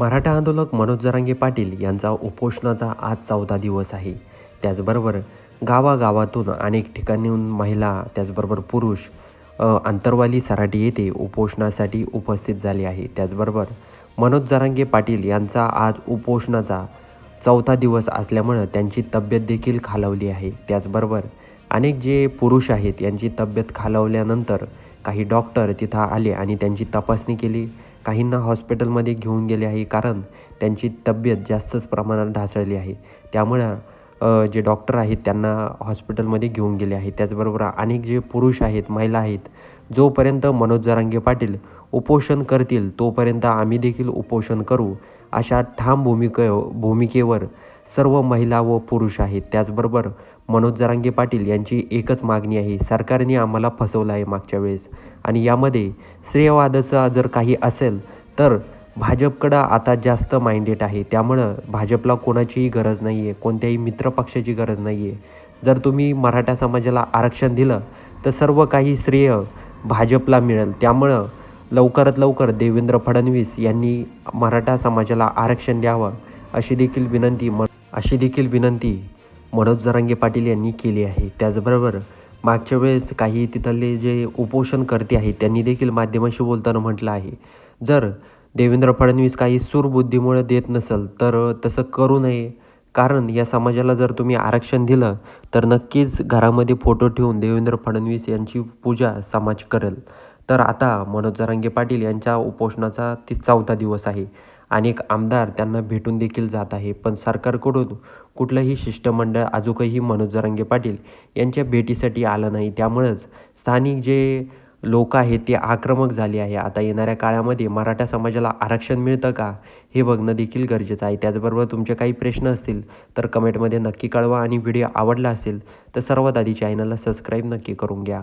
मराठा आंदोलक मनोज जरांगे पाटील यांचा उपोषणाचा आज चौथा दिवस आहे. त्याचबरोबर गावागावातून अनेक ठिकाणीहून महिला त्याचबरोबर पुरुष अंतरवाली आंतरवाली सराटी येथे उपोषणासाठी उपस्थित झाले आहे. त्याचबरोबर मनोज जरांगे पाटील यांचा आज उपोषणाचा चौथा दिवस असल्यामुळं त्यांची तब्येत देखील खालावली आहे. त्याचबरोबर अनेक जे पुरुष आहेत यांची तब्येत खालावल्यानंतर काही डॉक्टर तिथं आले आणि त्यांची तपासणी केली. काहींना हॉस्पिटलमध्ये घेऊन गेले आहे कारण त्यांची तब्येत जास्तच प्रमाणात ढासळली आहे. त्यामुळं जे डॉक्टर आहेत त्यांना हॉस्पिटलमध्ये घेऊन गेले आहे. त्याचबरोबर अनेक जे पुरुष आहेत महिला आहेत जोपर्यंत मनोज जरांगे पाटील उपोषण करतील तोपर्यंत आम्ही देखील उपोषण करू अशा ठाम भूमिके भूमिकेवर सर्व महिला व पुरुष आहेत. त्याचबरोबर मनोज जरांगे पाटील यांची एकच मागणी आहे सरकारने आम्हाला फसवलं आहे मागच्या वेळेस. आणि यामध्ये श्रेयवादाचं जर काही असेल तर भाजपकडं आता जास्त माइंडेड आहे. त्यामुळं भाजपला कोणाचीही गरज नाही आहे कोणत्याही मित्रपक्षाची गरज नाही आहे जर तुम्ही मराठा समाजाला आरक्षण दिलं तर सर्व काही श्रेय भाजपला मिळेल. त्यामुळं लवकरात लवकर देवेंद्र फडणवीस यांनी मराठा समाजाला आरक्षण द्यावं अशी देखील विनंती म अशी देखील विनंती मनोज जरांगे पाटील यांनी केली आहे. त्याचबरोबर मागच्या वेळेस काही तिथले जे उपोषणकर्ते आहेत त्यांनी देखील माध्यमांशी बोलताना म्हटलं आहे. जर देवेंद्र फडणवीस काही सूरबुद्धीमुळे देत नसेल तर तसं करू नये. कारण या समाजाला जर तुम्ही आरक्षण दिलं तर नक्कीच घरामध्ये फोटो ठेवून देवेंद्र फडणवीस यांची पूजा समाज करेल. तर आता मनोज जरांगे पाटील यांच्या उपोषणाचा ती चौथा दिवस आहे. अनेक आमदार त्यांना भेटून देखील जात आहे. पण सरकारकडून कुठलंही शिष्टमंडळ अजूनही मनोज जरांगे पाटील यांच्या भेटीसाठी आलं नाही. त्यामुळंच स्थानिक जे लोक आहेत ते आक्रमक झाले आहे. आता येणाऱ्या काळामध्ये मराठा समाजाला आरक्षण मिळतं का हे बघणं देखील गरजेचं आहे. त्याचबरोबर तुमचे काही प्रश्न असतील तर कमेंटमध्ये नक्की कळवा. आणि व्हिडिओ आवडला असेल तर सर्वात आधी चॅनलला सबस्क्राईब नक्की करून घ्या.